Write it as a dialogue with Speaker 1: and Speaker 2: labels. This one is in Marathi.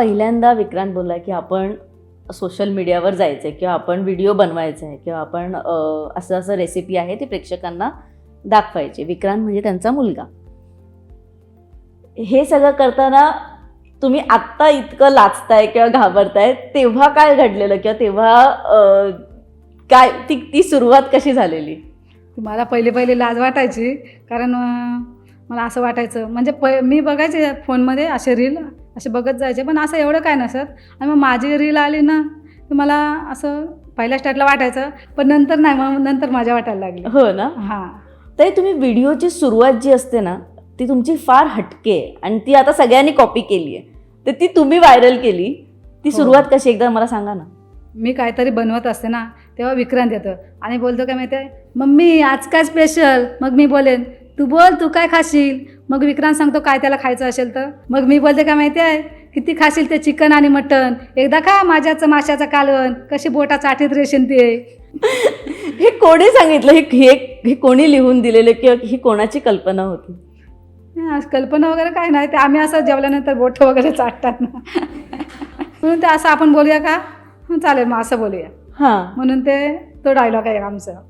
Speaker 1: पहिल्यांदा विक्रांत बोलला की आपण सोशल मीडियावर जायचं आहे किंवा आपण व्हिडिओ बनवायचा आहे किंवा आपण असं असं रेसिपी आहे ती प्रेक्षकांना दाखवायची. विक्रांत म्हणजे त्यांचा मुलगा. हे सगळं करताना तुम्ही आत्ता इतकं लाचताय किंवा घाबरताय तेव्हा काय घडलेलं किंवा तेव्हा काय ती ती सुरुवात कशी झालेली?
Speaker 2: मला पहिले पहिले लाज वाटायची कारण मला असं वाटायचं. म्हणजे प मी बघायचे फोनमध्ये असे रील असे बघत जायचे. पण असं एवढं काय नसत. आणि मग माझी रील आली ना तर मला असं पहिल्या स्टार्टला वाटायचं पण नंतर नाही मग नंतर माझ्या वाटायला लागली.
Speaker 1: हो ना?
Speaker 2: हां.
Speaker 1: तरी तुम्ही व्हिडिओची सुरुवात जी असते ना ती तुमची फार हटके आहे. आणि ती आता सगळ्यांनी कॉपी केली आहे. तर ती तुम्ही व्हायरल केली. ती
Speaker 2: हो.
Speaker 1: सुरुवात कशी एकदा मला सांगा ना.
Speaker 2: मी काहीतरी बनवत असते ना तेव्हा विक्रांत येतं. आणि बोलतो काय माहिती आहे? मम्मी आज काय स्पेशल मग मी बोलेन तू बोल तू काय खाशील? मग विक्रांत सांगतो काय त्याला खायचं असेल तर. मग मी बोलते काय माहिती आहे? किती खाशील ते चिकन आणि मटन? एकदा खा माझ्याचं माशाचं कालवण. कशी बोटा चाटीत रेशील ते
Speaker 1: हे कोणी सांगितलं? हे हे हे कोणी लिहून दिलेलं किंवा ही कोणाची कल्पना होती?
Speaker 2: कल्पना वगैरे काय नाही. ते आम्ही असं जेवल्यानंतर बोटं वगैरे चाटतात ना. म्हणून ते असं आपण बोलूया का? चालेल मग असं बोलूया.
Speaker 1: हां.
Speaker 2: म्हणून ते तो डायलॉग आहे आमचा.